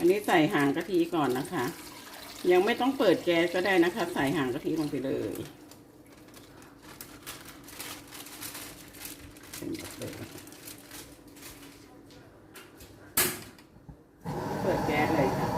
อันนี้ใส่หางกะทิก่อนนะคะ ยังไม่ต้องเปิดแก๊สก็ได้นะคะ ใส่หางกะทิลงไปเลยเป็นหมดเลยนะคะเปิดแก๊สเลยค่ะ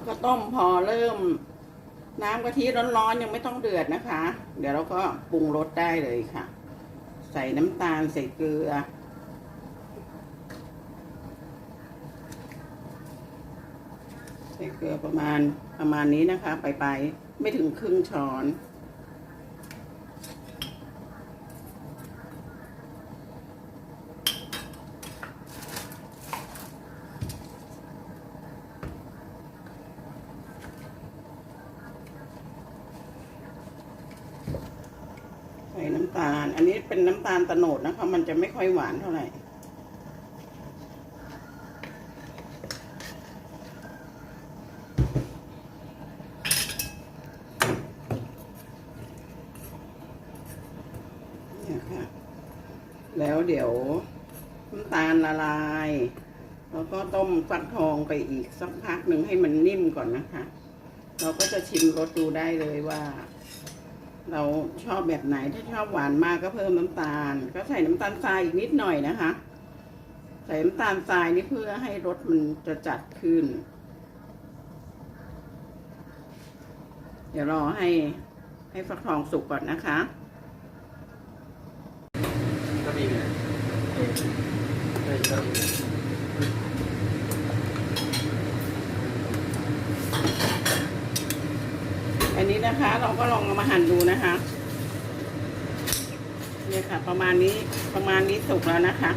แล้วก็ต้มพอเริ่ม น้ำกะทิร้อนๆยังไม่ต้องเดือดนะคะ เดี๋ยวเราก็ปรุงรสได้เลยค่ะ ใส่น้ำตาลใส่เกลือ ใส่เกลือประมาณประมาณนี้นะคะ ไปไปๆไม่ถึงครึ่งช้อน ส่น้ำตาล อันนี้เป็นน้ำตาลตะโนดนะคะ มันจะไม่ค่อยหวานเท่าไหร่เนี่ยค่ะแล้วเดี๋ยวน้ำตาลละลาย แล้วก็ต้มฟักทองไปอีกสักพักหนึ่งให้มันนิ่มก่อนนะคะ เราก็จะชิมรสดูได้เลยว่า เราชอบแบบไหนถ้าชอบหวานมากก็เพิ่มน้ำตาล ก็ใส่น้ำตาลทรายอีกนิดหน่อยนะคะ ใส่น้ำตาลทรายนี่เพื่อให้รสมันจะจัดขึ้น เดี๋ยวรอให้ให้ฟักทองสุกก่อนนะคะก็ดีเลยเออเออก็ดี อั นะคะ เราก็ลองเอามาหั่นดูนะคะเนี่ยค่ะ ประมาณนี้ประมาณนี้สุกแล้วนะคะ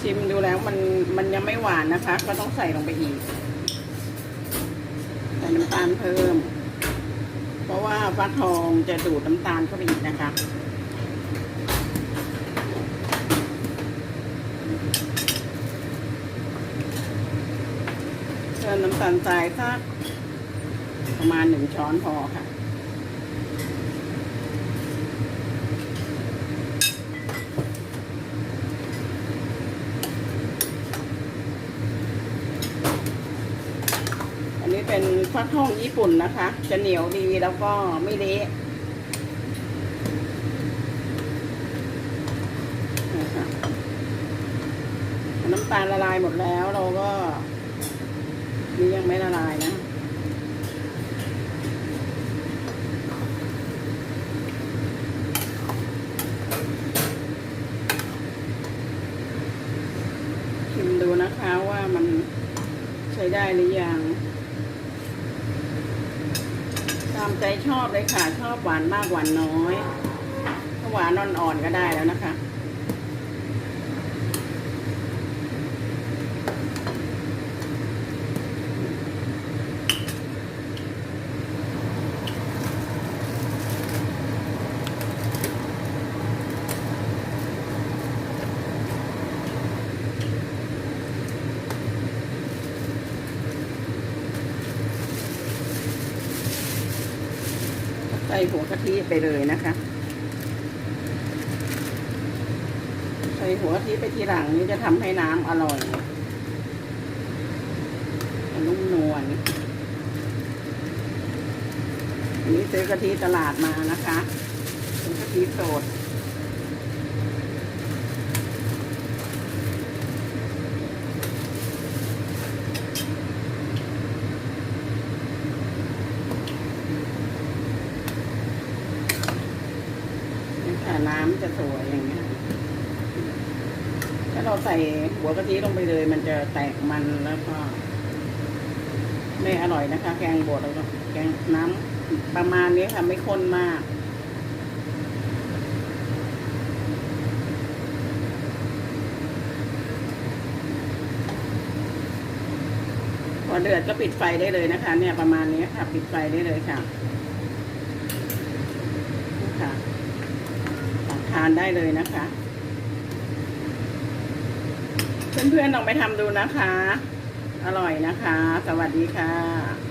ชิมดูแล้วมันมันยังไม่หวานนะคะ ก็ต้องใส่ลงไปอีกใส่น้ำตาลเพิ่ม เพราะว่าฟักทองจะดูดน้ำตาลเข้าไปอีกนะคะ น้ำตาลทรายสักประมาณหนึ่งช้อนพอค่ะ อันนี้เป็นฟักทองญี่ปุ่นนะคะ จะเหนียวดีแล้วก็ไม่เละน้ำตาลละลายหมดแล้วเราก็ ยังไม่ละลายนะชิมดูนะคะว่ามันใช้ได้หรือยังตามใจชอบเลยค่ะ ชอบหวานมากหวานน้อย ถ้าหวานอ่อนๆก็ได้แล้วนะคะ ใส่หัวกะทิไปเลยนะคะ ใส่หัวกะทิไปทีหลังนี่จะทำให้น้ำอร่อยนุ่มนวลอันนี้ซื้อกะทิตลาดมานะคะเป็นกะทิสด น้ำจะสวยอย่างเงี้ย ถ้าเราใส่หัวกะทิลงไปเลย มันจะแตกมันแล้วก็ไม่อร่อยนะคะ แกงบดแล้วก็แกงน้ำประมาณนี้ค่ะไม่ข้นมากพอเดือดก็ปิดไฟได้เลยนะคะ เนี่ยประมาณนี้ค่ะ ปิดไฟได้เลยค่ะค่ะานได้เลยนะคะ เพื่อนๆลองไปทำดูนะคะ อร่อยนะคะ สวัสดีค่ะ